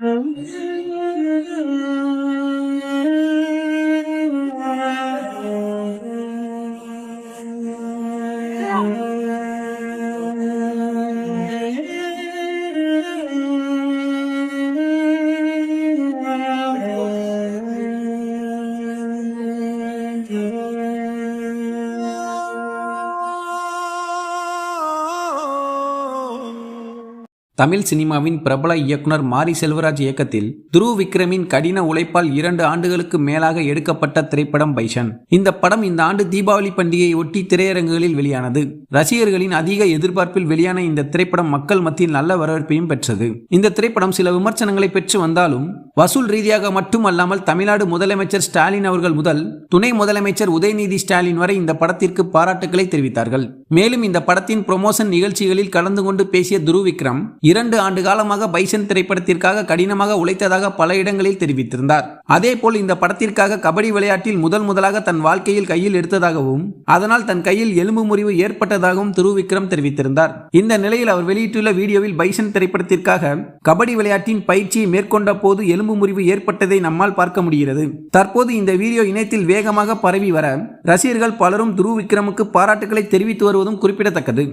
Oh, Tamil சினிமாவின் பிரபல இயக்குனர் மாரி செல்வராஜ் இயக்கத்தில் துருவ் விக்ரமின் கடின உழைப்பால் இரண்டு ஆண்டுகளுக்கு மேலாக எடுக்கப்பட்ட திரைப்படம் பைஷன். இந்த படம் இந்த ஆண்டு தீபாவளி பண்டிகையை ஒட்டி திரையரங்குகளில் வெளியானது. ரசிகர்களின் அதிக எதிர்பார்ப்பில் வெளியான இந்த திரைப்படம் மக்கள் மத்தியில் நல்ல வரவேற்பையும் பெற்றது. இந்த திரைப்படம் சில விமர்சனங்களை பெற்று வந்தாலும் வசூல் ரீதியாக மட்டுமல்லாமல் தமிழ்நாடு முதலமைச்சர் ஸ்டாலின் அவர்கள் முதல் துணை முதலமைச்சர் உதயநிதி ஸ்டாலின் வரை இந்த படத்திற்கு பாராட்டுக்களை தெரிவித்தார்கள். மேலும் இந்த படத்தின் ப்ரொமோஷன் நிகழ்ச்சிகளில் கலந்து கொண்டு பேசிய துரு விக்ரம் இரண்டு ஆண்டு காலமாக பைசன் திரைப்படத்திற்காக கடினமாக உழைத்ததாக பல இடங்களில் தெரிவித்திருந்தார். அதேபோல் இந்த படத்திற்காக கபடி விளையாட்டில் முதல் முதலாக தன் வாழ்க்கையில் கையில் எடுத்ததாகவும் அதனால் தன் கையில் எலும்பு முறிவு ஏற்பட்டதாகவும் துரு விக்ரம் தெரிவித்திருந்தார். இந்த நிலையில் அவர் வெளியிட்டுள்ள வீடியோவில் பைசன் திரைப்படத்திற்காக கபடி விளையாட்டின் பயிற்சியை மேற்கொண்ட போது எலும்பு முறிவு ஏற்பட்டதை நம்மால் பார்க்க முடிகிறது. தற்போது இந்த வீடியோ இணையத்தில் வேகமாக பரவி வர ரசிகர்கள் பலரும் துருவ் விக்ரமுக்கு பாராட்டுகளை தெரிவித்து வருவதும் குறிப்பிடத்தக்கது.